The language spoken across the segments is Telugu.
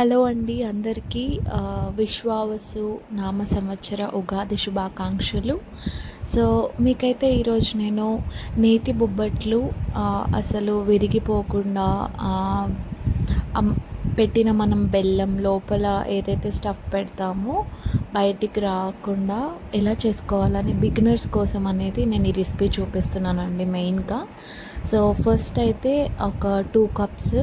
హలో అండి అందరికీ విశ్వావసు నామ సంవత్సర ఉగాది శుభాకాంక్షలు. సో మీకైతే ఈరోజు నేను నేతి బొబ్బట్లు అసలు విరిగిపోకుండా పెట్టిన మనం బెల్లం లోపల ఏదైతే స్టఫ్ పెడతామో బయటికి రాకుండా ఎలా చేసుకోవాలని బిగినర్స్ కోసం అనేది నేను ఈ రెసిపీ చూపిస్తున్నానండి మెయిన్గా. సో ఫస్ట్ అయితే ఒక టూ కప్స్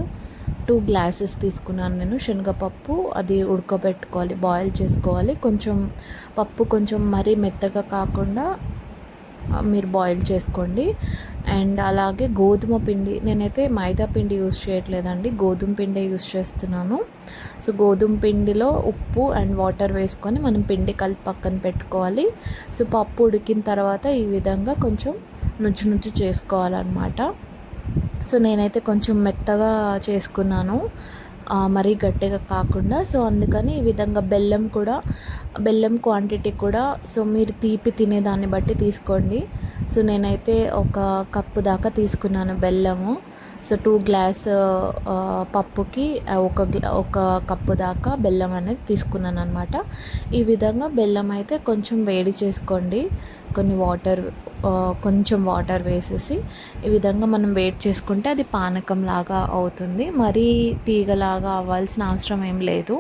టూ గ్లాసెస్ తీసుకున్నాను నేను శనగపప్పు అది ఉడకబెట్టుకోవాలి బాయిల్ చేసుకోవాలి. కొంచెం పప్పు కొంచెం మరీ మెత్తగా కాకుండా మీరు బాయిల్ చేసుకోండి. అండ్ అలాగే గోధుమ పిండి నేనైతే మైదా పిండి యూస్ చేయట్లేదండి గోధుమ పిండి యూస్ చేస్తున్నాను. సో గోధుమ పిండిలో ఉప్పు అండ్ వాటర్ వేసుకొని మనం పిండి కలిపి పక్కన పెట్టుకోవాలి. సో పప్పు ఉడికిన తర్వాత ఈ విధంగా కొంచెం నుంచు నుజ్జు చేసుకోవాలన్నమాట. సో నేనైతే కొంచెం మెత్తగా చేసుకున్నాను. మరీ గట్టిగా కాకుండా సో అందుకని ఈ విధంగా బెల్లం కూడా బెల్లం క్వాంటిటీ కూడా సో మీరు తీపి తినేదాన్ని బట్టి తీసుకోండి. సో నేనైతే ఒక కప్పు దాకా తీసుకున్నాను బెల్లము. సో టూ గ్లాస్ పప్పుకి ఒక ఒక కప్పు దాకా బెల్లం అనేది తీసుకున్నాను అనమాట ఈ విధంగా బెల్లం అయితే కొంచెం వేడి చేసుకోండి. కొన్ని వాటర్ కొంచెం వాటర్ వేసేసి ఈ విధంగా మనం వేట్ చేసుకుంటే అది పానకం లాగా అవుతుంది. మరీ తీగలాగా అవ్వాల్సిన అవసరం ఏం లేదు.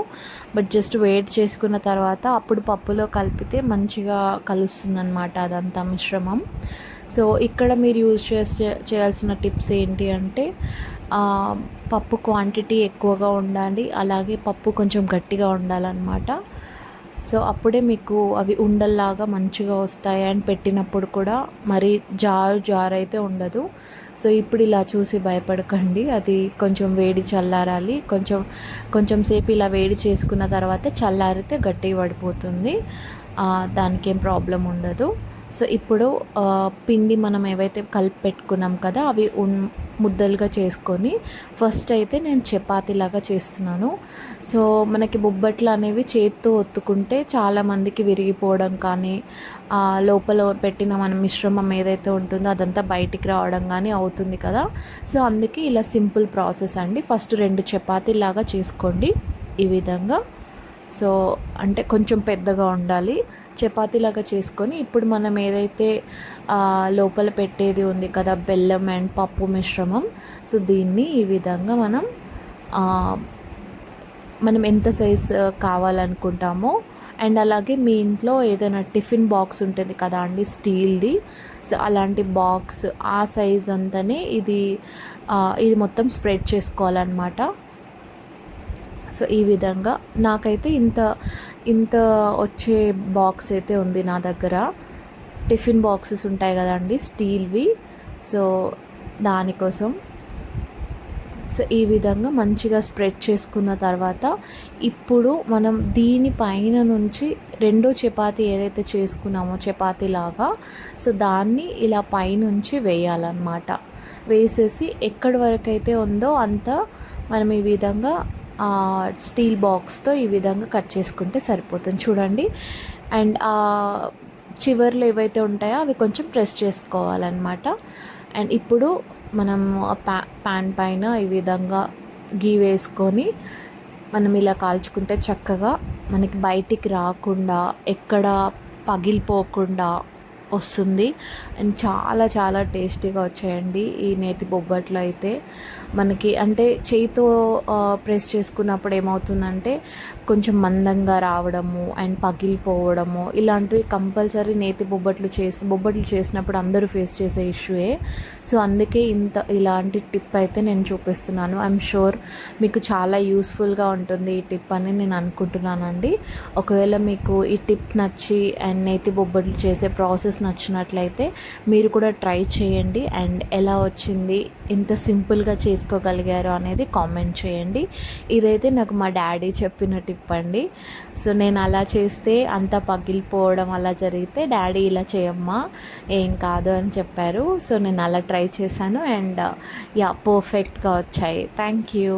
బట్ జస్ట్ వెయిట్ చేసుకున్న తర్వాత అప్పుడు పప్పులో కలిపితే మంచిగా కలుస్తుంది అనమాట అదంతా మిశ్రమం. సో ఇక్కడ మీరు యూజ్ చేసే చేయాల్సిన టిప్స్ ఏంటి అంటే పప్పు క్వాంటిటీ ఎక్కువగా ఉండాలి అలాగే పప్పు కొంచెం గట్టిగా ఉండాలన్నమాట. సో అప్పుడే మీకు అవి ఉండల్లాగా మంచిగా వస్తాయి అండ్ పెట్టినప్పుడు కూడా మరి జారు జారు అయితే ఉండదు. సో ఇప్పుడు ఇలా చూసి భయపడకండి అది కొంచెం వేడి చల్లారాలి. కొంచెం కొంచెం సేపు ఇలా వేడి చేసుకున్న తర్వాత చల్లారితే గట్టిగా పడిపోతుంది. దానికేం ప్రాబ్లం ఉండదు. సో ఇప్పుడు పిండి మనం ఏవైతే కలిపి పెట్టుకున్నాం కదా అవి ముద్దలుగా చేసుకొని ఫస్ట్ అయితే నేను చపాతీలాగా చేస్తున్నాను. సో మనకి బొబ్బట్లు అనేవి చేత్తో ఒత్తుకుంటే చాలామందికి విరిగిపోవడం కానీ లోపల పెట్టిన మన మిశ్రమం ఏదైతే ఉంటుందో అదంతా బయటికి రావడం కానీ అవుతుంది కదా. సో అందుకే ఇలా సింపుల్ ప్రాసెస్ అండి. ఫస్ట్ రెండు చపాతీలాగా చేసుకోండి ఈ విధంగా. సో అంటే కొంచెం పెద్దగా ఉండాలి. చపాతీలాగా చేసుకొని ఇప్పుడు మనం ఏదైతే లోపల పెట్టేది ఉంది కదా బెల్లం అండ్ పప్పు మిశ్రమం సో దీన్ని ఈ విధంగా మనం మనం ఎంత సైజ్ కావాలనుకుంటామో అండ్ అలాగే మీ ఇంట్లో ఏదైనా టిఫిన్ బాక్స్ ఉంటుంది కదా అండి స్టీల్ది సో అలాంటి బాక్స్ ఆ సైజ్ అంతనే ఇది ఇది మొత్తం స్ప్రెడ్ చేసుకోవాలన్నమాట. సో ఈ విధంగా నాకైతే ఇంత ఇంత వచ్చే బాక్స్ అయితే ఉంది నా దగ్గర. టిఫిన్ బాక్సెస్ ఉంటాయి కదండి స్టీల్వి సో దానికోసం. సో ఈ విధంగా మంచిగా స్ప్రెడ్ చేసుకున్న తర్వాత ఇప్పుడు మనం దీని పైన నుంచి రెండో చపాతి ఏదైతే చేసుకున్నామో చపాతీ లాగా సో దాన్ని ఇలా పైనుంచి వేయాలన్నమాట. వేసేసి ఎక్కడి వరకు అయితే ఉందో అంత మనం ఈ విధంగా స్టీల్ బాక్స్తో ఈ విధంగా కట్ చేసుకుంటే సరిపోతుంది. చూడండి. అండ్ చివర్లు ఏవైతే ఉంటాయో అవి కొంచెం ప్రెస్ చేసుకోవాలన్నమాట. అండ్ ఇప్పుడు మనం ప్యా ప్యాన్ పైన ఈ విధంగా గీ వేసుకొని మనం ఇలా కాల్చుకుంటే చక్కగా మనకి బయటికి రాకుండా ఎక్కడ పగిలిపోకుండా వస్తుంది. అండ్ చాలా చాలా టేస్టీగా వచ్చాయండి ఈ నేతి బొబ్బట్లు అయితే. మనకి అంటే చేయితో ప్రెస్ చేసుకున్నప్పుడు ఏమవుతుందంటే కొంచెం మందంగా రావడము అండ్ పగిలిపోవడము ఇలాంటివి కంపల్సరీ నేతి బొబ్బట్లు చేసి బొబ్బట్లు చేసినప్పుడు అందరూ ఫేస్ చేసే ఇష్యూయే. సో అందుకే ఇంత ఇలాంటి టిప్ అయితే నేను చూపిస్తున్నాను. ఐఎమ్ షూర్ మీకు చాలా యూస్ఫుల్గా ఉంటుంది ఈ టిప్ అని నేను అనుకుంటున్నానండి. ఒకవేళ మీకు ఈ టిప్ నచ్చి అండ్ నేతి బొబ్బట్లు చేసే ప్రాసెస్ ప్రాసెస్ నచ్చినట్లయితే మీరు కూడా ట్రై చేయండి. అండ్ ఎలా వచ్చింది ఇంత సింపుల్గా చేసుకోగలిగారు అనేది కామెంట్ చేయండి. ఇదైతే నాకు మా డాడీ చెప్పిన టిప్ అండి. సో నేను అలా చేస్తే అంత పగిలిపోవడం అలా జరిగితే డాడీ ఇలా చేయమ్మా ఏం కాదు అని చెప్పారు. సో నేను అలా ట్రై చేశాను. అండ్ యా పర్ఫెక్ట్గా వచ్చాయి. Thank you.